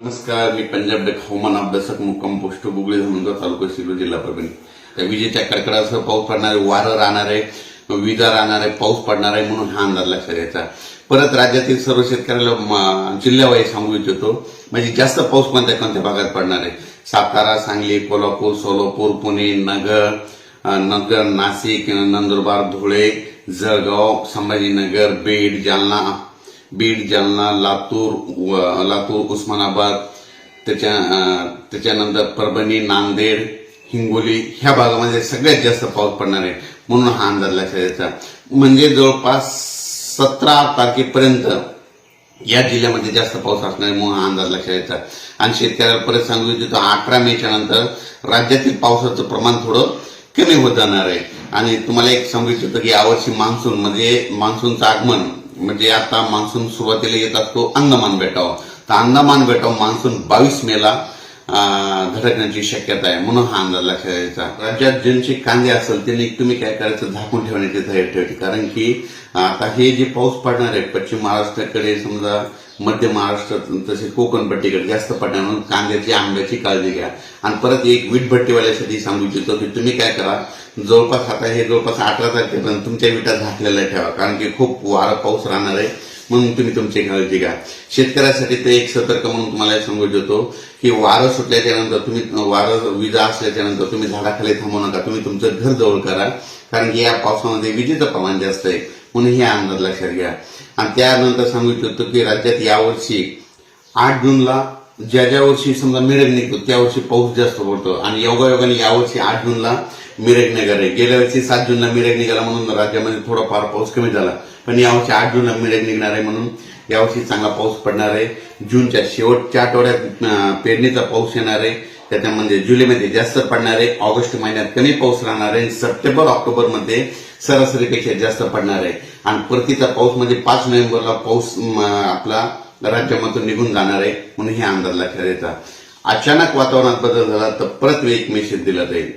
नमस्कार मी पंजाब डेक हवामान अभ्यासक मुक्काम पोस्ट बुगळे धनगर तालुका सिल्लोड जिल्हा परभणी. त्या विजेच्या कडकडासह पाऊस पडणार आहे वारं राहणार आहे विजा राहणार आहे पाऊस पडणार आहे म्हणून हा अंदाज लक्षात घ्यायचा परत राज्यातील सर्व शेतकऱ्याला जिल्ह्यावाई सांगू इच्छितो म्हणजे जास्त पाऊस कोणत्या कोणत्या भागात पडणार आहे? सातारा सांगली कोल्हापूर सोलापूर पुणे नगर नगर नाशिक नंदुरबार धुळे जळगाव संभाजीनगर बीड जालना बीड जालना लातूर व- लातूर उस्मानाबाद त्याच्या त्याच्यानंतर परभणी नांदेड हिंगोली ह्या भागामध्ये सगळ्यात जास्त पाऊस पडणार आहे म्हणून हा अंदाज लक्षात यायचा म्हणजे जवळपास सतरा तारखेपर्यंत या जिल्ह्यामध्ये जास्त पाऊस असणार आहे म्हणून हा अंदाज लक्षात यायचा आणि शेतकऱ्याला परत सांगू इच्छितो अकरा मेच्या नंतर राज्यातील पावसाचं प्रमाण थोडं कमी होत जाणार आहे. आणि तुम्हाला एक सांगू इच्छितो की यावर्षी मान्सून म्हणजे मान्सूनचं आगमन म्हणजे आता मान्सून सुरुवातीला येत असतो अंदमान बेटावर तर अंदमान बेटावर मान्सून बावीस मेला धडकण्याची शक्यता आहे म्हणून हा अंदाज लक्षात द्यायचा राज्यात ज्यांचे कांदे असेल त्यांनी तुम्ही काय करायचं? झाकून ठेवण्याची तयारी ठेवायची. कारण की आता हे जे पाऊस पडणार आहे पश्चिम महाराष्ट्राकडे समजा मध्य महाराष्ट्रात तसेच कोकण पट्टीकडे जास्त पडणार म्हणून कांद्याची आंब्याची काळजी घ्या. आणि परत एक वीटभट्टीवाल्यासाठी सांगू इच्छितो की तुम्ही काय करा जवळपास आता हे जवळपास अठरा तारखेपर्यंत तुमच्या विटा झाकलेल्या ठेवा कारण की खूप वारा पाऊस राहणार आहे म्हणून तुम्ही तुमची काळजी घ्या. शेतकऱ्यासाठी ते एक सतर्क म्हणून तुम्हाला सांगू इच्छितो की वारं सुटल्याच्या नंतर तुम्ही वारं विजा असल्याच्या नंतर तुम्ही झाडाखाली थांबू नका तुम्ही तुमचं घर जवळ करा कारण की या पावसामध्ये विजेचं प्रमाण जास्त आहे. म्हणून हे अंदाज लक्षात घ्या. आणि त्यानंतर सांगू इच्छितो की राज्यात यावर्षी आठ जूनला ज्या ज्या वर्षी समजा मिरग निघतो त्या वर्षी पाऊस जास्त पडतो. आणि योगायोगाने यावर्षी आठ जूनला मिरग निघाले. आहे गेल्या वर्षी सात जूनला मिरग निघाला म्हणून राज्यामध्ये थोडाफार पाऊस कमी झाला. पण यावर्षी आठ जूनला मिरग निघणार आहे म्हणून यावर्षी चांगला पाऊस पडणार आहे. जूनच्या शेवटच्या आठवड्यात पेरणीचा पाऊस येणार आहे. त्याच्यामध्ये जुलैमध्ये जास्त पडणार आहे ऑगस्ट महिन्यात कमी पाऊस राहणार आहे सप्टेंबर ऑक्टोबरमध्ये सरासरीपेक्षा जास्त पडणार. आहे आणि परतीचा पाऊस म्हणजे पाच नोव्हेंबरला पाऊस आपला राज्यामधून निघून जाणार आहे म्हणून हे अंदाज लक्षात येतात. अचानक वातावरणात बदल झाला तर परत एक मेसेज दिला जाईल.